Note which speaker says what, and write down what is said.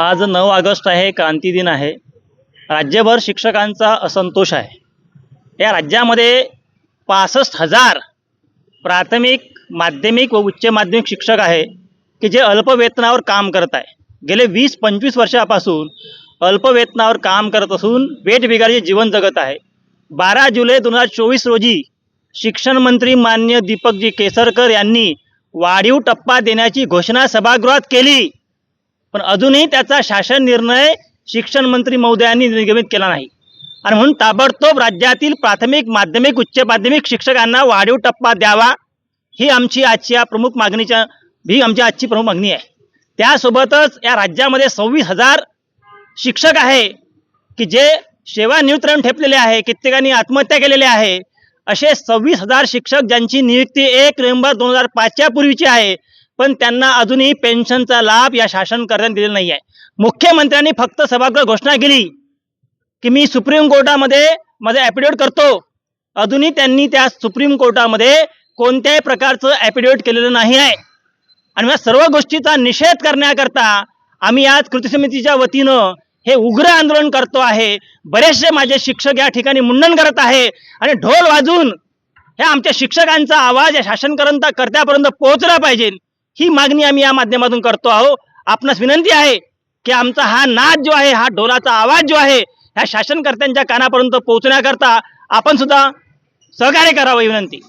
Speaker 1: आज नऊ ऑगस्ट आहे क्रांती दिन आहे. राज्यभर शिक्षकांचा असंतोष आहे. या राज्यामध्ये पासष्ट हजार प्राथमिक माध्यमिक व उच्च माध्यमिक शिक्षक आहे की जे अल्पवेतनावर काम करत आहे. गेले वीस पंचवीस वर्षापासून अल्पवेतनावर काम करत असून वेठबिगारीचे जीवन जगत आहे. बारा जुलै दोन हजार चोवीस रोजी शिक्षण मंत्री मान्य दीपकजी केसरकर यांनी वाढीव टप्पा देण्याची घोषणा सभागृहात केली. पण अजूनही त्याचा शासन निर्णय शिक्षण मंत्री महोदयांनी निर्गमित केला नाही. आणि म्हणून ताबडतोब राज्यातील प्राथमिक माध्यमिक उच्च माध्यमिक शिक्षकांना वाढीव टप्पा द्यावा. ही आमची आजची या प्रमुख मागणीच्या ही आमची आजची प्रमुख मागणी आहे. त्यासोबतच या राज्यामध्ये सव्वीस हजार शिक्षक आहे की जे सेवानिवृत्तरण ठेपलेले आहे कित्येकांनी आत्महत्या केलेल्या आहे. असे सव्वीस हजार शिक्षक ज्यांची नियुक्ती एक नोव्हेंबर दोन हजार पाचच्या पूर्वीची आहे पण त्यांना अजूनही पेन्शनचा लाभ या शासनकर्त्यांनी दिलेला नाही आहे मुख्यमंत्र्यांनी फक्त सभागृह घोषणा केली की मी सुप्रीम कोर्टामध्ये माझं ॲफिडेविट करतो. अजूनही त्यांनी त्या सुप्रीम कोर्टामध्ये कोणत्याही प्रकारचं ॲफिडेविट केलेलं नाही आहे आणि या सर्व गोष्टीचा निषेध करण्याकरता आम्ही आज कृती समितीच्या वतीनं हे उग्र आंदोलन करतो आहे. बरेचसे माझे शिक्षक या ठिकाणी मुंडन करत आहे आणि ढोल वाजून ह्या आमच्या शिक्षकांचा आवाज या शासनकर्ता कर्त्यापर्यंत पोहोचला पाहिजे. ही मागणी आम्ही या माध्यमातून करतो आहो. आपणास विनंती आहे की आमचा हा नाद जो आहे हा ढोलाचा आवाज जो आहे ह्या शासनकर्त्यांच्या कानापर्यंत पोहोचण्याकरता आपण सुद्धा सहकार्य करावं ही विनंती.